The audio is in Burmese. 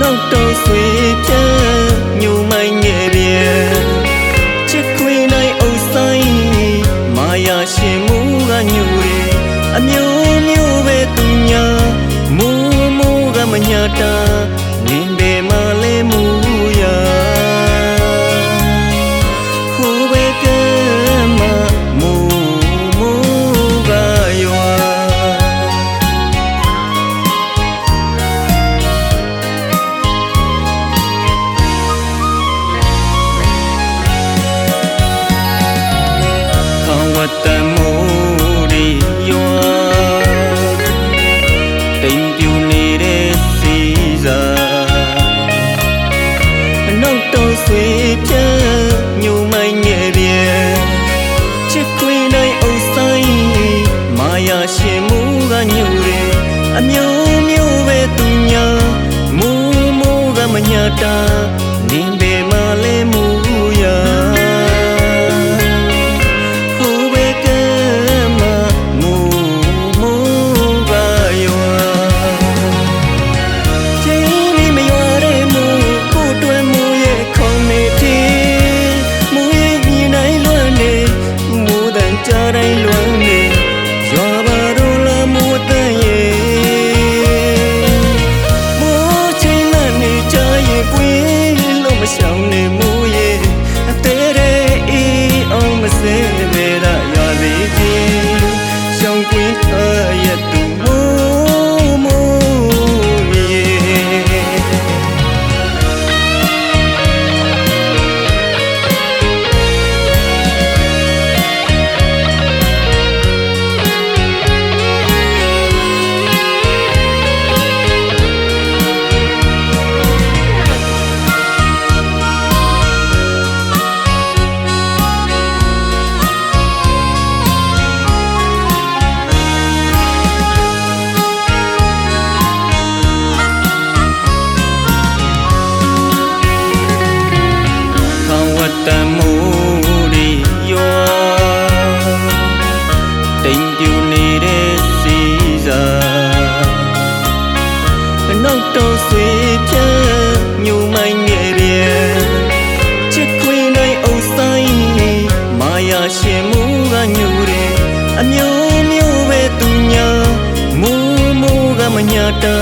နောက်တော်ဆွေပြန်ညုံမိုင်းငယ် တာန တိမ်ပြူနေတဲ့စီစာနောက်တော့ဆွေပြညူမိုင်းငယ်ပြန်ချစ်ခွေနိုင်အုပ်ဆိုင်မာယာရှင်မူကညူတယ်အမျိုးမျိုးပဲသူညာမူမူကမညာတာ